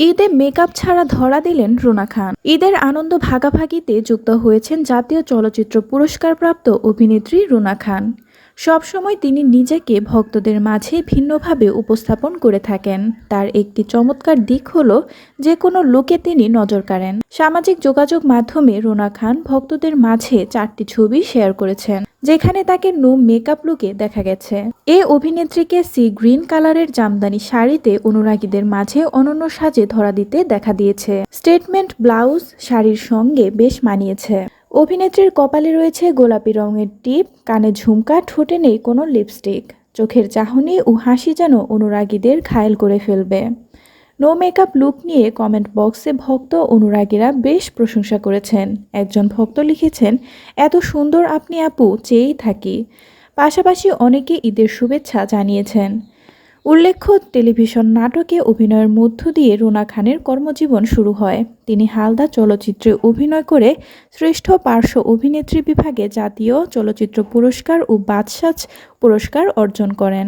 ঈদে মেকআপ ছাড়া ধরা দিলেন রুনা খান। ঈদের আনন্দ ভাগাভাগিতে যুক্ত হয়েছেন জাতীয় চলচ্চিত্র পুরস্কারপ্রাপ্ত অভিনেত্রী রুনা খান। সবসময় তিনি নিজেকে ভক্তদের মাঝে ভিন্নভাবে উপস্থাপন করে থাকেন। তার একটি চমৎকার দিক হলো, যে কোনো লুকে তিনি নজর কাড়েন। সামাজিক যোগাযোগ মাধ্যমে রোনা খান ভক্তদের মাঝে চারটি ছবি শেয়ার করেছেন, যেখানে তাকে নো মেকআপ লুকে দেখা গেছে। এ অভিনেত্রীকে সি গ্রিন কালারের জামদানি শাড়িতে অনুরাগীদের মাঝে অনন্য সাজে ধরা দিতে দেখা দিয়েছে। স্টেটমেন্ট ব্লাউজ, শাড়ির সঙ্গে বেশ মানিয়েছে। অভিনেত্রীর কপালে রয়েছে গোলাপি রঙের টিপ, কানে ঝুমকা, ঠোঁটে নেই কোনো লিপস্টিক। চোখের চাহনি ও হাসি যেন অনুরাগীদের ঘায়েল করে ফেলবে। নো মেকআপ লুক নিয়ে কমেন্ট বক্সে ভক্ত অনুরাগীরা বেশ প্রশংসা করেছেন। একজন ভক্ত লিখেছেন, এত সুন্দর আপনি আপু, চেয়েই থাকি। পাশাপাশি অনেকে ঈদের শুভেচ্ছা জানিয়েছেন। উল্লেখ্য, টেলিভিশন নাটকে অভিনয়ের মধ্য দিয়ে রুনা খানের কর্মজীবন শুরু হয়। তিনি হালদা চলচ্চিত্রে অভিনয় করে শ্রেষ্ঠ পার্শ্ব অভিনেত্রী বিভাগে জাতীয় চলচ্চিত্র পুরস্কার ও বাদশাজ পুরস্কার অর্জন করেন।